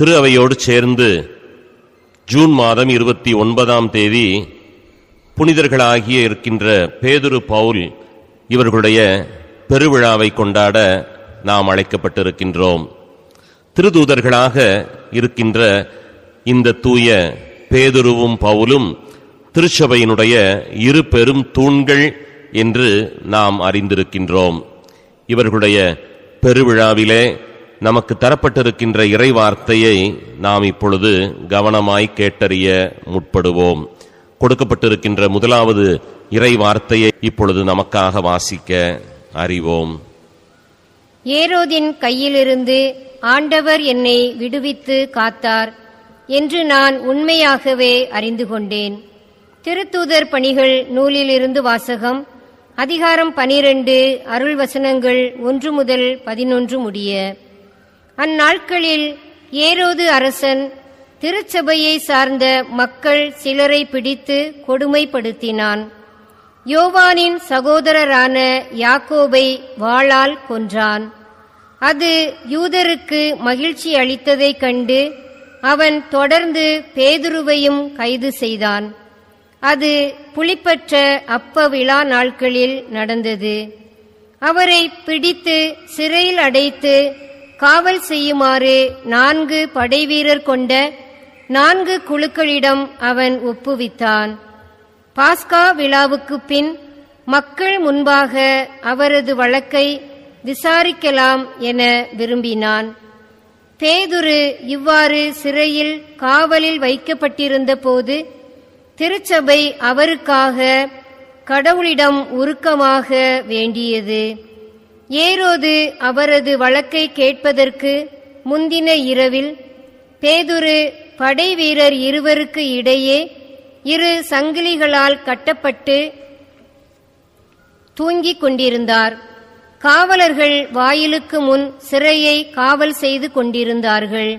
திரு அவையோடு சேர்ந்து ஜூன் மாதம் இருபத்தி ஒன்பதாம் தேதி புனிதர்களாகிய இருக்கின்ற பேதுரு பவுல் இவர்களுடைய பெருவிழாவை கொண்டாட நாம் அழைக்கப்பட்டிருக்கின்றோம். திருதூதர்களாக இருக்கின்ற இந்த தூய பேதுருவும் பவுலும் திருச்சபையினுடைய இரு பெரும் தூண்கள் என்று நாம் அறிந்திருக்கின்றோம். இவர்களுடைய பெருவிழாவிலே நமக்கு தரப்பட்டிருக்கின்ற இறைவார்த்தையை நாம் இப்பொழுது கவனமாய் கேட்டறிய முற்படுவோம். கொடுக்கப்பட்டிருக்கின்ற முதலாவது இறைவார்த்தையை இப்பொழுது நமக்காக வாசிக்க அறிவோம். ஏரோதின் கையிலிருந்து ஆண்டவர் என்னை விடுவித்து காத்தார் என்று நான் உண்மையாகவே அறிந்து கொண்டேன். திருத்தூதர் பணிகள் நூலிலிருந்து வாசகம் அதிகாரம் பனிரெண்டு அருள் வசனங்கள் ஒன்று முதல் பதினொன்று முடிய. அந்நாட்களில் ஏரோது அரசன் திருச்சபையை சார்ந்த மக்கள் சிலரை பிடித்து கொடுமைப்படுத்தினான். யோவானின் சகோதரரான யாக்கோபை வாளால் கொன்றான். அது யூதருக்கு மகிழ்ச்சி அளித்ததைக் கண்டு அவன் தொடர்ந்து பேதுருவையும் கைது செய்தான். அது புளிப்பற்ற அப்ப விழா நாட்களில் நடந்தது. அவரை பிடித்து சிறையில் அடைத்து காவல் செய்யுமாறு நான்கு படைவீரர் கொண்ட நான்கு குழுக்களிடம் அவன் ஒப்புவித்தான். பாஸ்கா விழாவுக்கு பின் மக்கள் முன்பாக அவரது வழக்கை விசாரிக்கலாம் என விரும்பினான். பேதுரு இவ்வாறு சிறையில் காவலில் வைக்கப்பட்டிருந்த போது திருச்சபை அவருக்காக கடவுளிடம் உருக்கமாக வேண்டியது. ஏரோது அவரது வழக்கை கேட்பதற்கு முந்தின இரவில் பேதுரு படைவீரர் இருவருக்கு இடையே இரு சங்கிலிகளால் கட்டப்பட்டு தூங்கிக் கொண்டிருந்தார். காவலர்கள் வாயிலுக்கு முன் சிறையை காவல் செய்து கொண்டிருந்தார்கள்.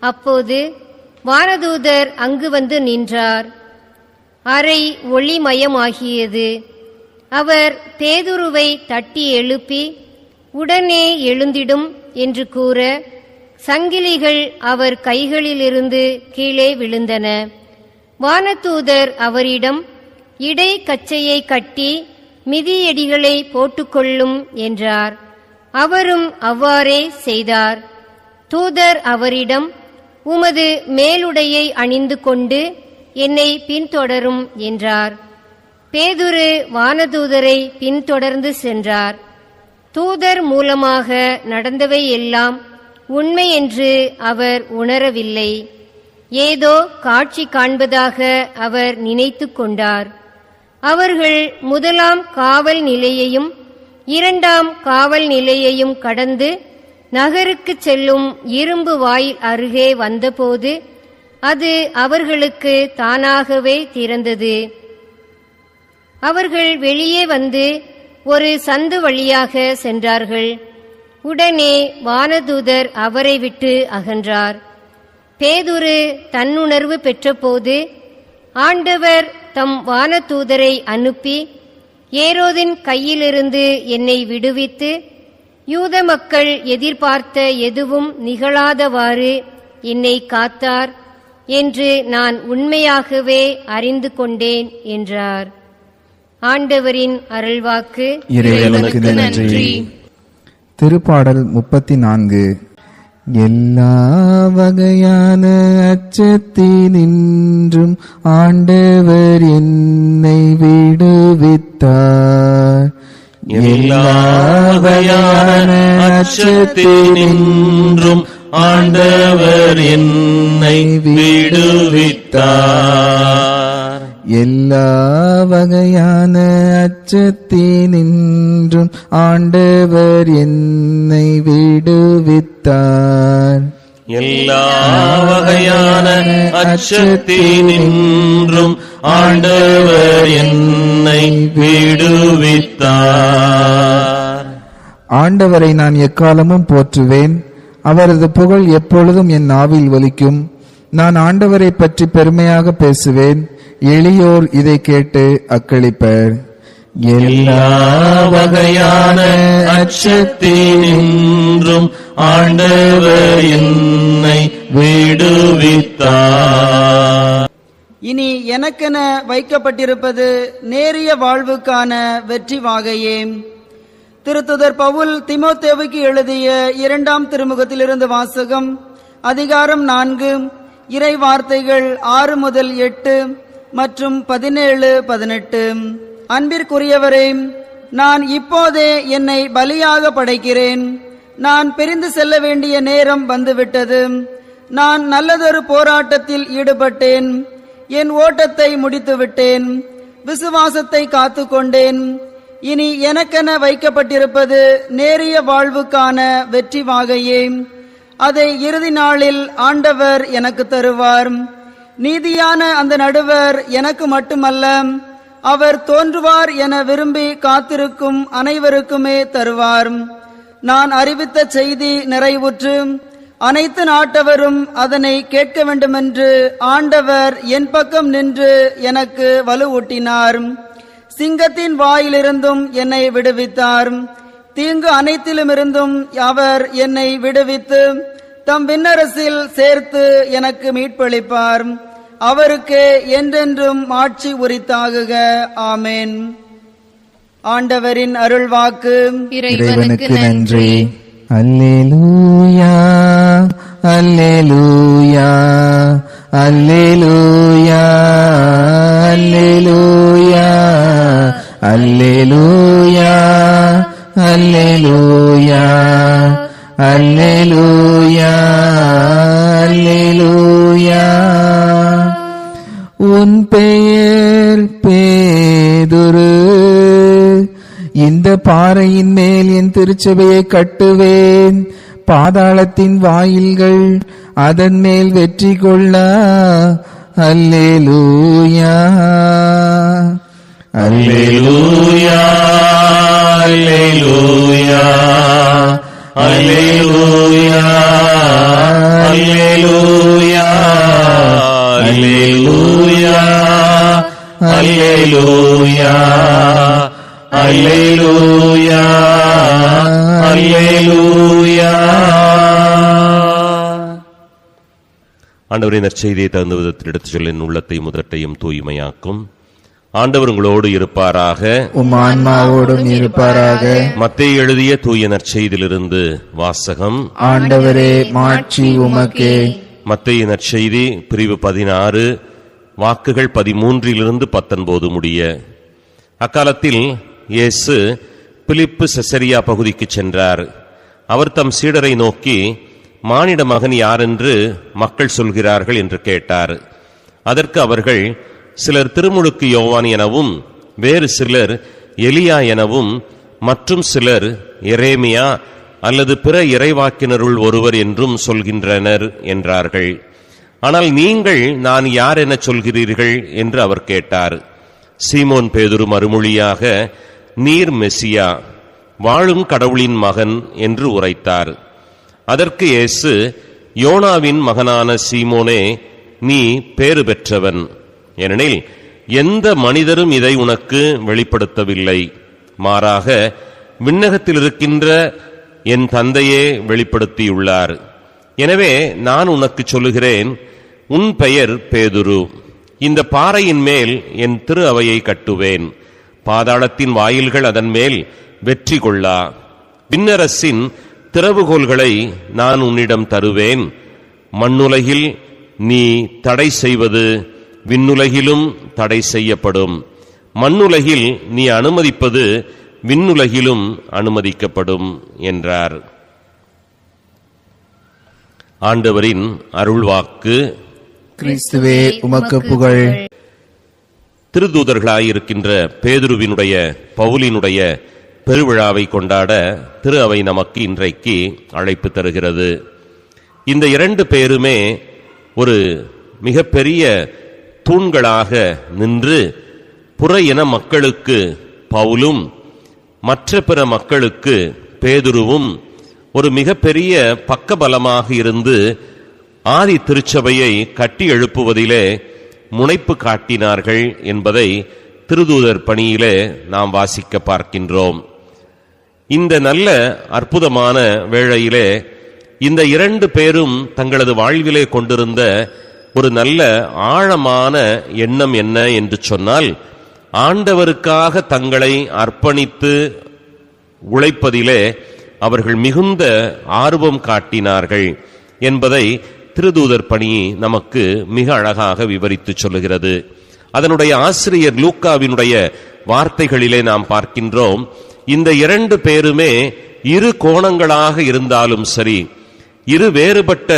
அப்போது வாரதூதர் அங்கு வந்து நின்றார். அறை ஒளிமயமாகியது. அவர் பேதுருவை தட்டி எழுப்பி உடனே எழுந்திடும் என்று கூற சங்கிலிகள் அவர் கைகளிலிருந்து கீழே விழுந்தன. வானதூதர் அவரிடம் இடை கச்சையை கட்டி மிதியடிகளை போட்டுக்கொள்ளும் என்றார். அவரும் அவ்வாறே செய்தார். தூதர் அவரிடம் உமது மேலுடையை அணிந்து கொண்டு என்னை பின்தொடரும் என்றார். பேதுரு வானதூதரை பின்தொடர்ந்து சென்றார். தூதர் மூலமாக நடந்தவை எல்லாம் உண்மை என்று அவர் உணரவில்லை. ஏதோ காட்சி காண்பதாக அவர் நினைத்து கொண்டார். அவர்கள் முதலாம் காவல் நிலையையும் இரண்டாம் காவல் நிலையையும் கடந்து நகருக்கு செல்லும் இரும்பு வாயில் அருகே வந்தபோது அது அவர்களுக்கு தானாகவே திறந்தது. அவர்கள் வெளியே வந்து ஒரு சந்து வழியாக சென்றார்கள். உடனே வானதூதர் அவரை விட்டு அகன்றார். பேதுரு தன்னுணர்வு பெற்றபோது ஆண்டவர் தம் வானதூதரை அனுப்பி ஏரோதின் கையிலிருந்து என்னை விடுவித்து யூத மக்கள் எதிர்பார்த்த எதுவும் நிகழாதவாறு என்னை காத்தார் என்று நான் உண்மையாகவே அறிந்து கொண்டேன் என்றார். ஆண்டவரின் அருள்வாக்கு இறைவனுக்கு நன்றி. திருப்பாடல் முப்பத்தி நான்கு எல்லா வகையான அச்சத்தினின்றும் ஆண்டவர் என்னை விடுவித்தார். எல்லா வகையான அச்சத்தினின்றும் ஆண்டவர் என்னை விடுவித்தார். எல்லா வகையான அச்சத்தினின்றும் ஆண்டவர் என்னை விடுவித்தார். எல்லா வகையான அச்சத்தினின்றும் ஆண்டவர் என்னை விடுவித்தார். ஆண்டவரை நான் எக்காலமும் போற்றுவேன். அவரது புகழ் எப்பொழுதும் என் நாவில் ஒலிக்கும். நான் ஆண்டவரை பற்றி பெருமையாக பேசுவேன். எளியோர் இதை கேட்டு அக்களிப்பர். எல்லா வகையான அச்சத்தினின்றும் ஆண்டவர் என்னை விடுவித்தார். இனி எனக்கென வைக்கப்பட்டிருப்பது நேரிய வாழ்வுக்கான வெற்றி வாகையே. திருத்துதர் பவுல் திமோத்தேவுக்கு எழுதிய இரண்டாம் திருமுகத்திலிருந்து வாசகம் அதிகாரம் நான்கு இறை வார்த்தைகள் ஆறு முதல் எட்டு மற்றும் பதினேழு பதினெட்டு. அன்பிற்குரியவரே நான் இப்போதே என்னை பலியாக படைக்கிறேன். நான் பிரிந்து செல்ல வேண்டிய நேரம் வந்துவிட்டது. நான் நல்லதொரு போராட்டத்தில் ஈடுபட்டேன். என் ஓட்டத்தை முடித்துவிட்டேன். விசுவாசத்தை காத்துக்கொண்டேன். இனி எனக்கென வைக்கப்பட்டிருப்பது நேரிய வாழ்வுக்கான வெற்றி வாகையே. அதை இறுதி நாளில் ஆண்டவர் எனக்கு தருவார். நீதியான அந்த நடுவர் எனக்கு மட்டுமல்ல அவர் தோன்றுவார் என விரும்பி காத்திருக்கும் அனைவருக்குமே தருவார். நான் அறிவித்த செய்தி நிறைவுற்று அனைத்து நாட்டவரும் அதனை கேட்க வேண்டுமென்று ஆண்டவர் என் பக்கம் நின்று எனக்கு வலுவூட்டினார். சிங்கத்தின் வாயிலிருந்தும் என்னை விடுவித்தார். தீங்கு அனைத்திலுமிருந்தும் அவர் என்னை விடுவித்து தம் விண்ணரசில் சேர்த்து எனக்கு மீட்பளிப்பார். அவருக்கு என்றென்றும் ஆட்சி உரித்தாகுக. ஆமேன். ஆண்டவரின் அருள்வாக்கு. இறைவனுக்கு நன்றி. அல்லேலூயா அல்லேலூயா அல்லேலூயா அல்லேலூயா அல்லேலூயா அல்லேலூயா. அல்லேலூயா அல்லேலூயா உன் பெயர் பேதுரு. இந்த பாறையின் மேல் என் திருச்சபையை கட்டுவேன். பாதாளத்தின் வாயில்கள் அதன் மேல் வெற்றி கொள்ள. அல்லேலூயா அல்லேலூயா அல்லேலூயா അണ്ടവരെ നിശ്ചയതയെ തന്ന വിധത്തിൽ എടുത്തു ചൊല്ലൻ ഉള്ളത്തെയും മുതട്ടെയും തൂയ്മയാക്കും. ஆண்டவர் உங்களோடு இருப்பாராக. உம் ஆன்மாவோடும் இருப்பாராக. மத்தேயு எழுதிய தூய நற்செய்தியிலிருந்து வாசகம். ஆண்டவரே மாட்சி உமக்கே. மத்தேயு நற்செய்தி பிரிவு பதினாறு வாக்குகள் பதிமூன்றிலிருந்து பத்தொன்பது முடிய. அக்காலத்தில் இயேசு பிலிப்பு செசரியா பகுதிக்கு சென்றார். அவர் தம் சீடரை நோக்கி மானிட மகன் யாரென்று மக்கள் சொல்கிறார்கள்? என்று கேட்டார். அதற்கு அவர்கள் சிலர் திருமுழுக்கு யோவான் எனவும் வேறு சிலர் எலியா எனவும் மற்றும் சிலர் எரேமியா அல்லது பிற இறைவாக்கினருள் ஒருவர் என்றும் சொல்கின்றனர் என்றார்கள். ஆனால் நீங்கள் நான் யார் என சொல்கிறீர்கள் என்று அவர் கேட்டார். சீமோன் பேதுரு மறுமொழியாக நீர் மெசியா வாழும் கடவுளின் மகன் என்று உரைத்தார். அதற்கு இயேசு யோனாவின் மகனான சீமோனே நீ பேறு பெற்றவன். ஏனெனில் எந்த மனிதரும் இதை உனக்கு வெளிப்படுத்தவில்லை. மாறாக விண்ணகத்தில் இருக்கின்ற என் தந்தையே வெளிப்படுத்தியுள்ளார். எனவே நான் உனக்கு சொல்லுகிறேன் உன் பெயர் பேதுரு. இந்த பாறையின் மேல் என் திரு அவையை கட்டுவேன். பாதாளத்தின் வாயில்கள் அதன் மேல் வெற்றி கொள்ளா. விண்ணரசின் திறவுகோல்களை நான் உன்னிடம் தருவேன். மண்ணுலகில் நீ தடை செய்வது விண்ணுலகிலும் தடை செய்யப்படும். மண்ணுலகில் நீ அனுமதிப்பது விண்ணுலகிலும் அனுமதிக்கப்படும் என்றார். ஆண்டவரின் அருள்வாக்கு. கிறிஸ்துவே உமக்கு புகழ். திருதூதர்களாயிருக்கின்ற பேதுருவினுடைய பவுலினுடைய பெருவிழாவை கொண்டாட திரு அவை நமக்கு இன்றைக்கு அழைப்பு தருகிறது. இந்த இரண்டு பேருமே ஒரு மிகப்பெரிய தூண்களாக நின்று புற இன மக்களுக்கு பவுலும் மற்ற பிற மக்களுக்கு பேதுருவும் ஒரு மிகப்பெரிய பக்கபலமாக இருந்து ஆதி திருச்சபையை கட்டி எழுப்புவதிலே முனைப்பு காட்டினார்கள் என்பதை திருதூதர் பணியிலே நாம் வாசிக்க பார்க்கின்றோம். இந்த நல்ல அற்புதமான வேளையிலே இந்த இரண்டு பேரும் தங்களது வாழ்விலே கொண்டிருந்த ஒரு நல்ல ஆழமான எண்ணம் என்ன என்று சொன்னால் ஆண்டவருக்காக தங்களை அர்ப்பணித்து உழைப்பதிலே அவர்கள் மிகுந்த ஆர்வம் காட்டினார்கள் என்பதை திருதூதர் பணி நமக்கு மிக அழகாக விவரித்து சொல்லுகிறது. அதனுடைய ஆசிரியர் லூக்காவினுடைய வார்த்தைகளிலே நாம் பார்க்கின்றோம் இந்த இரண்டு பேருமே இரு கோணங்களாக இருந்தாலும் சரி இரு வேறுபட்ட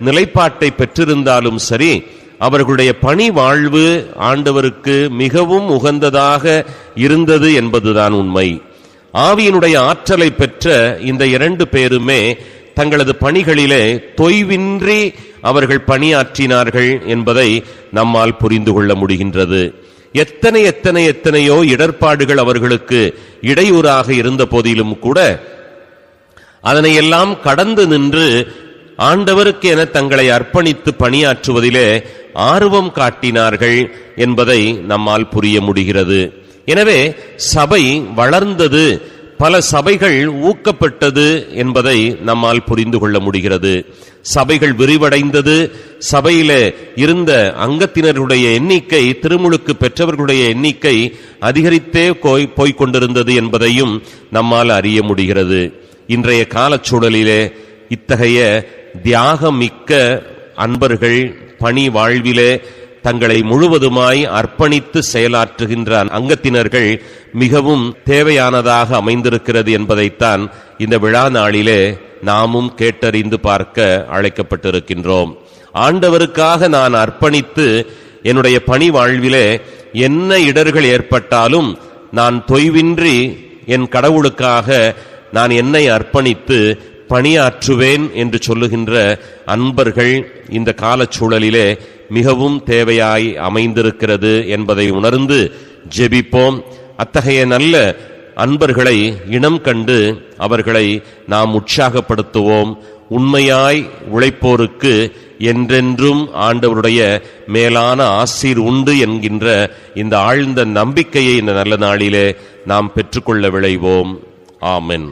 நிலைப்பாட்டை பெற்றிருந்தாலும் சரி அவர்களுடைய பணி வாழ்வு ஆண்டவருக்கு மிகவும் உகந்ததாக இருந்தது என்பதுதான் உண்மை. ஆவியினுடைய ஆற்றலை பெற்ற இந்த இரண்டு பேருமே தங்களது பணிகளிலே தொய்வின்றி அவர்கள் பணியாற்றினார்கள் என்பதை நம்மால் புரிந்து கொள்ள முடிகின்றது. எத்தனை எத்தனை எத்தனையோ இடர்பாடுகள் அவர்களுக்கு இடையூறாக இருந்த போதிலும் கூட அதனை எல்லாம் கடந்து நின்று ஆண்டவருக்கு என தங்களை அர்ப்பணித்து பணியாற்றுவதிலே ஆர்வம் காட்டினார்கள் என்பதை நம்மால் புரிய முடிகிறது. எனவே சபை வளர்ந்தது பல சபைகள் ஊக்கப்பட்டது என்பதை நம்மால் புரிந்து கொள்ள முடிகிறது. சபைகள் விரிவடைந்தது சபையில இருந்த அங்கத்தினருடைய எண்ணிக்கை திருமுழுக்கு பெற்றவர்களுடைய எண்ணிக்கை அதிகரித்தே போய் போய்க் கொண்டிருந்தது என்பதையும் நம்மால் அறிய முடிகிறது. இன்றைய காலச்சூழலிலே இத்தகைய தியாகமிக்க அன்பர்கள் பணி வாழ்விலே தங்களை முழுவதுமாய் அர்ப்பணித்து செயலாற்றுகின்ற அங்கத்தினர்கள் மிகவும் தேவையானதாக அமைந்திருக்கிறது என்பதைத்தான் இந்த விழா நாளிலே நாமும் கேட்டறிந்து பார்க்க அழைக்கப்பட்டிருக்கின்றோம். ஆண்டவருக்காக நான் அர்ப்பணித்து என்னுடைய பணி வாழ்விலே என்ன இடர்கள் ஏற்பட்டாலும் நான் தொய்வின்றி என் கடவுளுக்காக நான் என்னை அர்ப்பணித்து பணியாற்றுவேன் என்று சொல்லுகின்ற அன்பர்கள் இந்த காலச்சூழலிலே மிகவும் தேவையாய் அமைந்திருக்கிறது என்பதை உணர்ந்து ஜெபிப்போம். அத்தகைய நல்ல அன்பர்களை இனம் கண்டு அவர்களை நாம் உற்சாகப்படுத்துவோம். உண்மையாய் உழைப்போருக்கு என்றென்றும் ஆண்டவருடைய மேலான ஆசீர் உண்டு என்கின்ற இந்த ஆழ்ந்த நம்பிக்கையை இந்த நல்ல நாளிலே நாம் பெற்றுக்கொள்ள விளைவோம் ஆமென்